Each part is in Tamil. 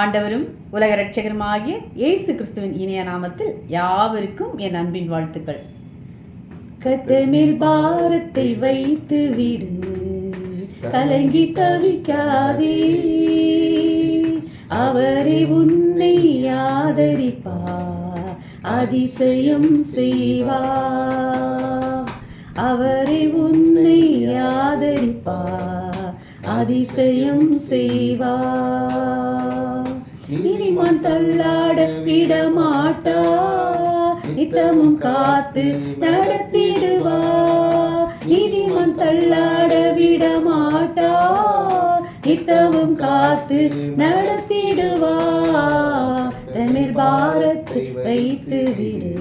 ஆண்டவரும் உலக இரட்சகருமாகிய இயேசு கிறிஸ்துவின் இனிய நாமத்தில் யாவருக்கும் என் அன்பின் வாழ்த்துக்கள். கத்தமேல் பாரத்தை வைத்து விடு கலங்கி தவிக்காதே. அவரே உன்னை ஆதரிப்பார் அதிசயம் செய்வார் அவரே உன்னை ஆதரிப்பார் அதிசயம் செய்வார் நீதிமான் தள்ளாட விடமாட்டா. நித்தமும் காத்து நடத்திடுவா. நீதிமான் தள்ளாட விடமாட்டா. நித்தமும் காத்து நடத்திடுவா. தமிழ் பாரத்தை வைத்து விடு.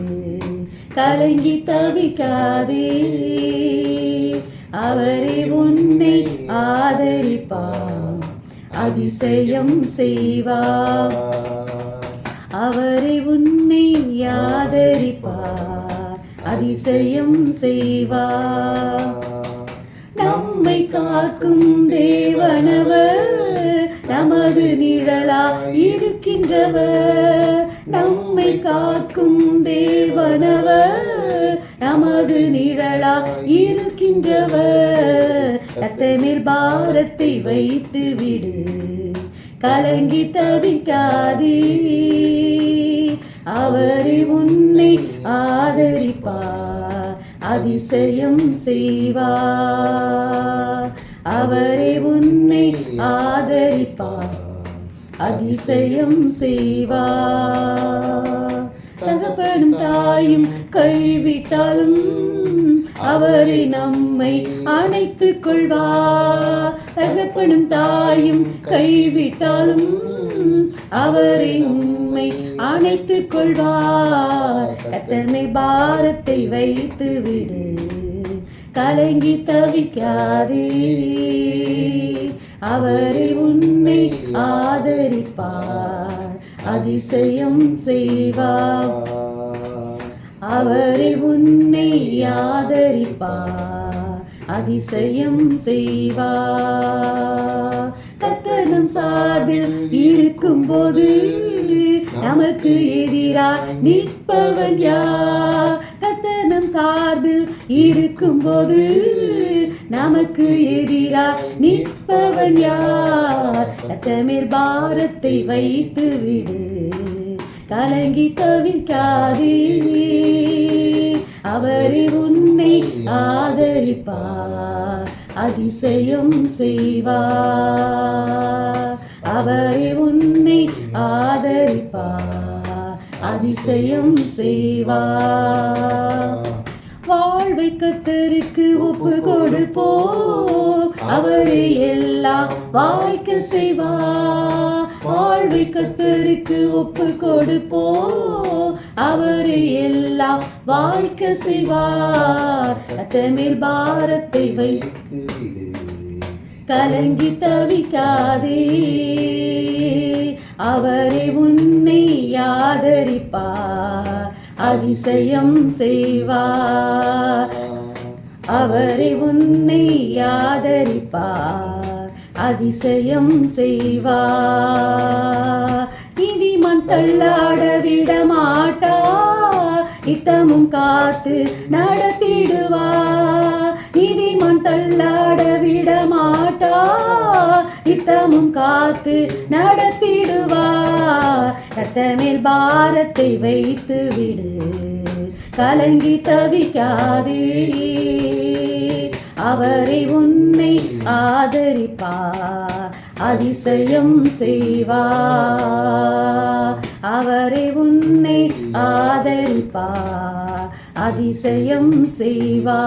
கலங்கி தவிக்காதே. அவரே உன்னை ஆதரிப்பார். அதிசயம் செய்வார் அவரை உன்னை யாதரிப்பார் அதிசயம் செய்வார் நம்மை காக்கும் தேவனவர் நமது நிழலா இருக்கின்றவர். நம்மை காக்கும் தேவனவர் நமது நிழலா இருக்கின்றவர். ரத்தமேல் பாரத்தை வைத்து விடு. கலங்கி தவிக்காதே. அவரை உன்னை ஆதரிப்பார் அதிசயம் செய்வார் அவரை உன்னை ஆதரிப்பார் அதிசயம் செய்வார் தகப்பனும் தாயும் கைவிட்டாலும் அவரை நம்மை அணைத்துக் கொள்வார் தகப்பனும் தாயும் கைவிட்டாலும் அவரை உண்மை அணைத்துக் கொள்வார் கத்தன்மை பாரத்தை வைத்து விடு கலங்கி தவிக்காதே. அவரை உன்னை ஆதரிப்பார். அதிசயம் செய்வார். அவரை உன்னை ஆதரிப்பார் அதிசயம் செய்வார். கத்தனம் சார்பில் இருக்கும்போது நமக்கு எதிராக நிற்பவன் யார்? கத்தனம் சார்பில் இருக்கும்போது நமக்கு எதிராக நிற்பவன் யார்? கத்தமேல் பாரத்தை வைத்து விடு கலங்கி தவிக்காதே. அவரே உன்னை ஆதரிப்பார் அதிசயம் செய்வார். அவரே உன்னை ஆதரிப்பார் அதிசயம் செய்வார். வாழ்வை கத்தருக்கு ஒப்பு கொடுப்போம். அவரை எல்லாம் வாய்க்க செய்வார் வாழ்வை கத்தருக்கு ஒப்பு கொடுப்போ. அவரை எல்லாம் வாய்க்க செய்வார் கத்தமேல் பாரத்தை வைத்து கலங்கி தவிக்காதே. அவரை உன்னை ஆதரிப்பார் அதிசயம் செய்வார். அவரை உன்னை ஆதரிப்பார் அதிசயம் செய்வார். நீதிமன் தள்ளாட விட மாட்டா நித்தமும் காத்து நடத்திடுவார். நீதிமன் தள்ளாட விட மாட்டா நித்தமும் காத்து நடத்திடுவார். கத்த மேல் பாரத்தை வைத்து விடு கலங்கி தவிக்காதே. அவரை உன்னை ஆதரிப்பார் அதிசயம் செய்வா அவரை உன்னை ஆதரிப்பார் அதிசயம் செய்வா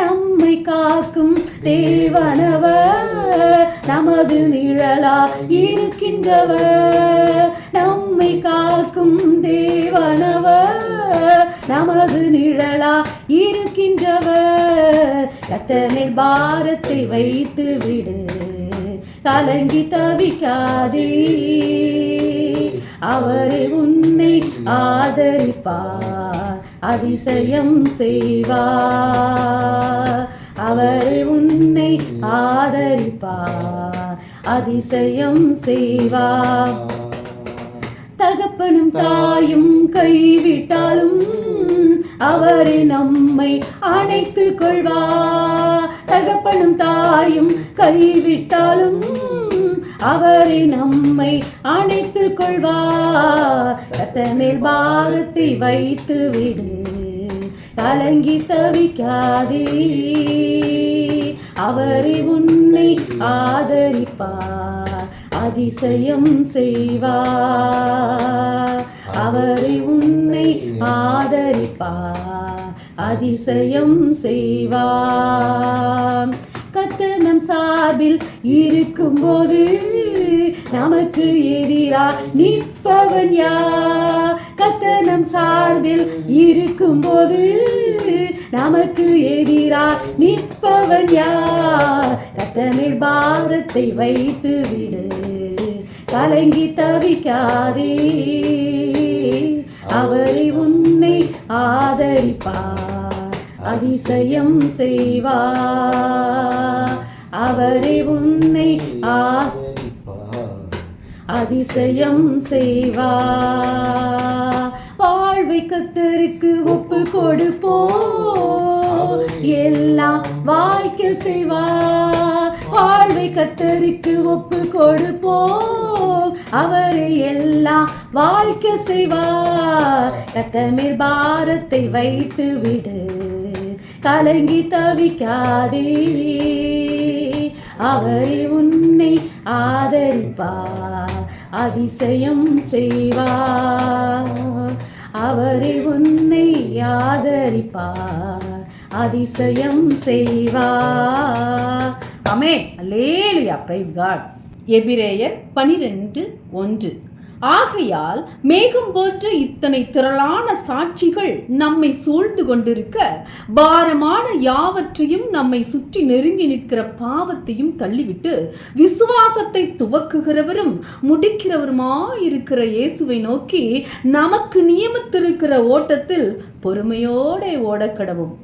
நம்மை காக்கும் தேவனவர் நமது நிழலா இருக்கின்றவர். நம்மை காக்கும் தேவனவர் நமது நிழலா இருக்கின்றவர். கத்தமேல் பாரத்தை வைத்து விடு கலங்கி தவிக்காதே. அவரே உன்னை ஆதரிப்பார் அதிசயம் செய்வார். அவரே உன்னை ஆதரிப்பார் அதிசயம் செய்வார். தகப்பனும் தாயும் கைவிட்டாலும் அவரே நம்மை அணைத்து கொள்வா. தகப்பனும் தாயும் கைவிட்டாலும் அவரே நம்மை அணைத்து கொள்வா. கத்தமேல் பாரத்தை வைத்து விடு. கலங்கி தவிக்காதே. அவரே உன்னை ஆதரிப்பார். அதிசயம் செய்வார் அவரை உன்னை ஆதரிப்பார் அதிசயம் செய்வார் கத்தனம் சார்பில் இருக்கும்போது நமக்கு எதிரா நிற்பவன் யார்? கத்தனம் சார்பில் இருக்கும்போது நமக்கு எதிரா நிற்பவன் யார்? கத்தமேல் பாரத்தை வைத்து விடு கலங்கி தவிக்காதே. அவரை உன்னை ஆதரிப்பார் அதிசயம் செய்வார். அவரை உன்னை ஆ அதிசயம் செய்வா வாழ்வை கத்தருக்கு ஒப்பு கொடுப்போ. எல்லாம் வாய்க்க செய்வா வாழ்வை கத்தருக்கு ஒப்பு கொடுப்போ. அவரை எல்லாம் வாழ்க்கை செய்வா கத்தமேல் பாரத்தை வைத்து விடு. கலங்கி தவிக்காதே. அவரை உன்னை ஆதரிப்பார். அதிசயம் செய்வார். அவரை உன்னை ஆதரிப்பார். அதிசயம் செய்வார். அமே அல்லேலுயா பிரைஸ் காட் எபிரேயர் பனிரெண்டு ஒன்று. ஆகையால் மேகம் போன்ற இத்தனை திரளான சாட்சிகள் நம்மை சூழ்ந்து கொண்டிருக்க பாரமான யாவற்றையும் நம்மை சுற்றி நெருங்கி நிற்கிற பாவத்தையும் தள்ளிவிட்டு விசுவாசத்தை துவக்குகிறவரும் முடிக்கிறவருமாயிருக்கிற இயேசுவை நோக்கி நமக்கு நியமித்திருக்கிற ஓட்டத்தில் பொறுமையோടെ ஓடக்கடவும்.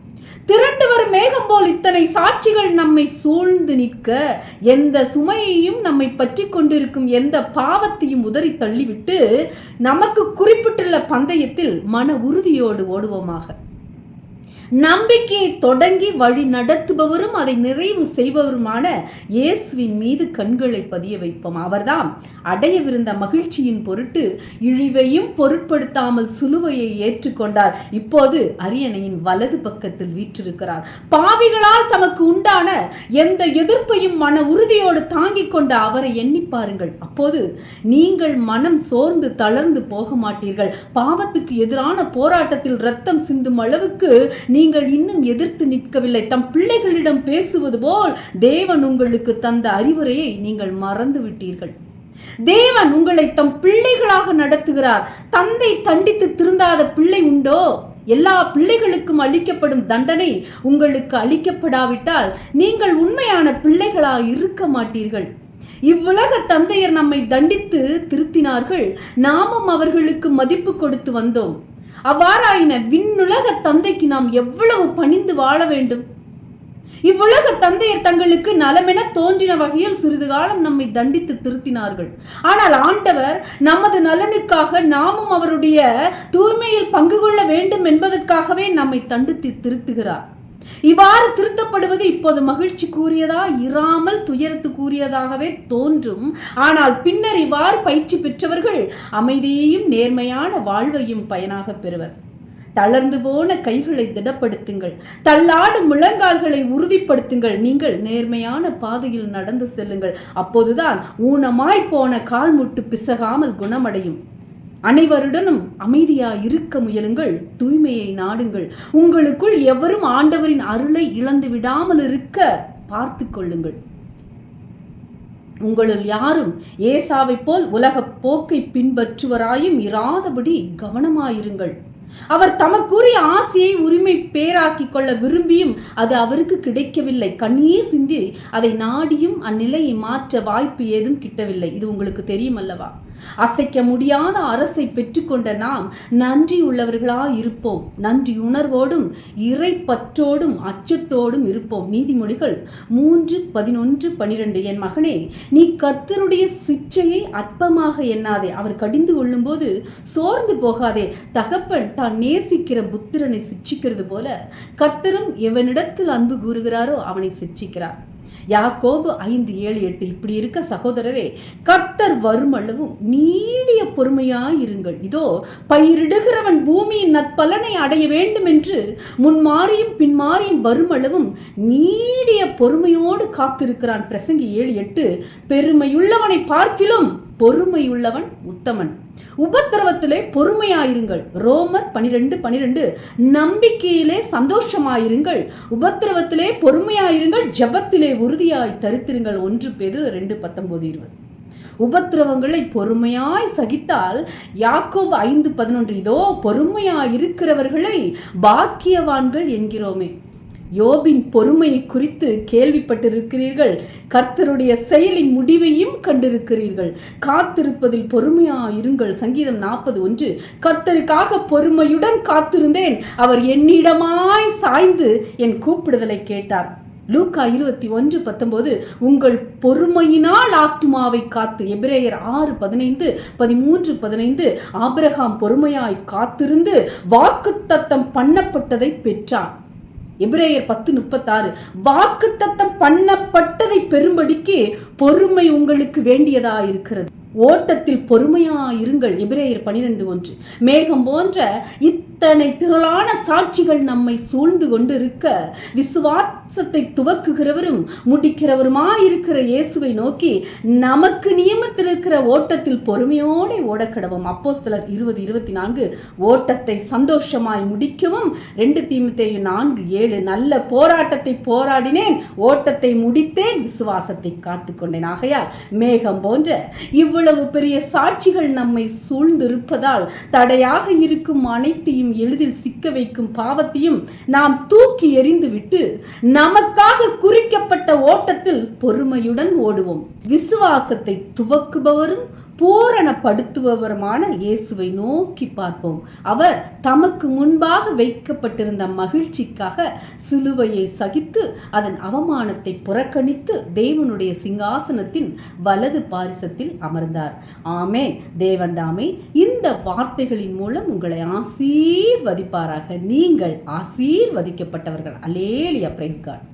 திரண்டு வரும் மேகம் போல் இத்தனை சாட்சிகள் நம்மை சூழ்ந்து நிற்க எந்த சுமையையும் நம்மை பற்றி கொண்டிருக்கும் எந்த பாவத்தையும் உதறி தள்ளிவிட்டு நமக்கு குறிப்பிட்டுள்ள பந்தயத்தில் மன உறுதியோடு ஓடுவோமாக. நம்பிக்கையை தொடங்கி வழி நடத்துபவரும் அதை நிறைவு செய்பவருமான இயேசுவின் மீது கண்களை பதிய வைப்போம். அவர்தாம் அடையவிருந்த மகிழ்ச்சியின் பொருட்டு இழிவையும் பொருட்படுத்தாமல் சிலுவையை ஏற்றுக்கொண்டார். இப்போது அரியணையின் வலது பக்கத்தில் வீற்றிருக்கிறார். பாவிகளால் தமக்கு உண்டான எந்த எதிர்ப்பையும் மன உறுதியோடு தாங்கிக் கொண்ட அவரை எண்ணி பாருங்கள். அப்போது நீங்கள் மனம் சோர்ந்து தளர்ந்து போக மாட்டீர்கள். பாவத்துக்கு எதிரான போராட்டத்தில் ரத்தம் சிந்தும் அளவுக்கு நீங்கள் இன்னும் எதிர்த்து நிற்கவில்லை. தம் பிள்ளைகளிடம் பேசுவது போல் தேவன் உங்களுக்கு தந்த அறிவுரையை நீங்கள் மறந்து விட்டீர்கள் தேவன் உங்களை தம் பிள்ளைகளாக நடத்துகிறார். தந்தை தண்டித்து திருந்தாத பிள்ளை உண்டோ? எல்லா பிள்ளைகளுக்கும் அளிக்கப்படும் தண்டனை உங்களுக்கு அளிக்கப்படாவிட்டால் நீங்கள் உண்மையான பிள்ளைகளாக இருக்க மாட்டீர்கள். இவ்வுலக தந்தையர் நம்மை தண்டித்து திருத்தினார்கள். நாமும் அவர்களுக்கு மதிப்பு கொடுத்து வந்தோம். அவ்வாறாயின விண்ணுலக தந்தைக்கு நாம் எவ்வளவு பணிந்து வாழ வேண்டும்? இவ்வுலக தந்தையர் தங்களுக்கு நலமென தோன்றின வகையில் சிறிது காலம் நம்மை தண்டித்து திருத்தினார்கள். ஆனால் ஆண்டவர் நமது நலனுக்காக நாமும் அவருடைய தூய்மையில் பங்கு கொள்ள வேண்டும் என்பதற்காகவே நம்மை தண்டித்து திருத்துகிறார். இவ்வாறு திருத்தப்படுவது இப்போது மகிழ்ச்சி கூறியதா இராமல் கூறியதாகவே தோன்றும். ஆனால் பின்னர் இவ்வாறு பயிற்சி பெற்றவர்கள் அமைதியையும் நேர்மையான வாழ்வையும் பயனாக பெறுவர். தளர்ந்து போன கைகளை திடப்படுத்துங்கள். தள்ளாடும் முழங்கால்களை உறுதிப்படுத்துங்கள். நீங்கள் நேர்மையான பாதையில் நடந்து செல்லுங்கள். அப்போதுதான் ஊனமாய் போன கால்முட்டு பிசகாமல் குணமடையும். அனைவருடனும் அமைதியா இருக்க முயலுங்கள் தூய்மையை நாடுங்கள். உங்களுக்குள் எவரும் ஆண்டவரின் அருளை இழந்து விடாமல் இருக்க பார்த்து கொள்ளுங்கள். உங்களுள் யாரும் ஏசாவைப் போல் உலகப் போக்கை பின்பற்றுவராயும் இராதபடி கவனமாயிருங்கள். அவர் தமக்குரிய ஆசையை உரிமை பேராக்கிக் கொள்ள விரும்பியும் அது அவருக்கு கிடைக்கவில்லை. கண்ணீர் சிந்தி அதை நாடியும் அந்நிலையை மாற்ற வாய்ப்பு ஏதும் கிட்டவில்லை. இது உங்களுக்கு தெரியும் அல்லவா அசைக்க முடியாத அரசை பெற்றுக்கொண்ட நாம் நன்றி இருப்போம். நன்றி உணர்வோடும் இறைப்பற்றோடும் அச்சத்தோடும் இருப்போம். நீதிமொழிகள் மூன்று பதினொன்று பனிரெண்டு. என் மகனே நீ கர்த்தருடைய சிச்சையை அற்பமாக எண்ணாதே. அவர் கடிந்து கொள்ளும்போது சோர்ந்து போகாதே. தகப்பன் தான் நேசிக்கிற புத்திரனை சிச்சிக்கிறது போல கர்த்தரும் எவனிடத்தில் அன்பு கூறுகிறாரோ அவனை சிச்சிக்கிறார். யாக்கோபு ஐந்து ஏழு எட்டு இப்படி இருக்க சகோதரரே கர்த்தர் வருமளவும் நீடிய பொறுமையாயிருங்கள். இதோ பயிரிடுகிறவன் பூமியின் நற்பலனை அடைய வேண்டும் என்று முன்மாறியும் பின்மாறியும் வருமளவும் நீடிய பொறுமையோடு காத்திருக்கிறான். பிரசங்கி ஏழு எட்டு பெருமையுள்ளவனை பார்க்கிலும் பொறுமையுள்ளவன் உத்தமன். உபத்திரவத்திலே பொறுமையாயிருங்கள். ரோமர் பனிரெண்டு பனிரெண்டு. நம்பிக்கையிலே சந்தோஷமாயிருங்கள். உபத்திரவத்திலே பொறுமையாயிருங்கள். ஜபத்திலே உறுதியாய் தரித்திருங்கள். ஒன்று பேது ரெண்டு பத்தொன்பது இருபது. உபத்திரவங்களை பொறுமையாய் சகித்தால் யாக்கோபு ஐந்து பதினொன்று இதோ பொறுமையாய் இருக்கிறவர்களை பாக்கியவான்கள் என்கிறோமே. யோபின் பொறுமையை குறித்து கேள்விப்பட்டிருக்கிறீர்கள். கர்த்தருடைய செயலின் முடிவையும் கண்டிருக்கிறீர்கள். காத்திருப்பதில் பொறுமையாயிருங்கள். சங்கீதம் நாற்பது ஒன்று. கர்த்தருக்காக பொறுமையுடன் காத்திருந்தேன். அவர் என்னிடமாய் சாய்ந்து என் கூப்பிடுதலை கேட்டார். லூக்கா இருபத்தி ஒன்று பத்தொன்பது உங்கள் பொறுமையினால் ஆத்துமாவை காத்து எபிரேயர் ஆறு பதினைந்து பதிமூன்று பதினைந்து. ஆபிரகாம் பொறுமையாய் காத்திருந்து வாக்குத்தத்தம் பண்ணப்பட்டதை பெற்றான் எபிரேயர் பத்து முப்பத்தாறு வாக்குத்தத்தம் பண்ணப்பட்டதை பெரும்படிக்கு பொறுமை உங்களுக்கு வேண்டியதா இருக்கிறது ஓட்டத்தில் பொறுமையா இருங்கள் எபிரேயர் பனிரெண்டு ஒன்று. மேகம் போன்ற இத்தனை திரளான சாட்சிகள் நம்மை சூழ்ந்து கொண்டிருக்க விசுவாசத்தை துவக்குகிறவரும் முடிக்கிறவருமாயிருக்கிற இயேசுவை நோக்கி நமக்கு நியமித்திருக்கிற ஓட்டத்தில் பொறுமையோடு ஓடக்கடவும். அப்போ சிலர் இருபது இருபத்தி நான்கு ஓட்டத்தை சந்தோஷமாய் முடிக்கவும் ரெண்டு தீமத்தையும் நான்கு ஏழு நல்ல போராட்டத்தை போராடினேன் ஓட்டத்தை முடித்தேன் விசுவாசத்தை காத்துக்கொண்டேன். ஆகையால் மேகம் போன்ற இவ்வளவு பெரிய சாட்சிகள் நம்மை சூழ்ந்திருப்பதால் தடையாக இருக்கும் அனைத்தையும் எளிதில் சிக்க வைக்கும் பாவத்தையும் நாம் தூக்கி எறிந்துவிட்டு நமக்காக குறிக்கப்பட்ட ஓட்டத்தில் பொறுமையுடன் ஓடுவோம். விசுவாசத்தை துவக்குபவரும் பூரணப்படுத்துபவருமான இயேசுவை நோக்கி பார்ப்போம். அவர் தமக்கு முன்பாக வைக்கப்பட்டிருந்த மகிழ்ச்சிக்காக சிலுவையை சகித்து அதன் அவமானத்தை புறக்கணித்து தேவனுடைய சிங்காசனத்தின் வலது பாரிசத்தில் அமர்ந்தார். ஆமே தேவன்தாமே இந்த வார்த்தைகளின் மூலம் உங்களை ஆசீர்வதிப்பாராக. நீங்கள் ஆசீர்வதிக்கப்பட்டவர்கள். Alleluia price God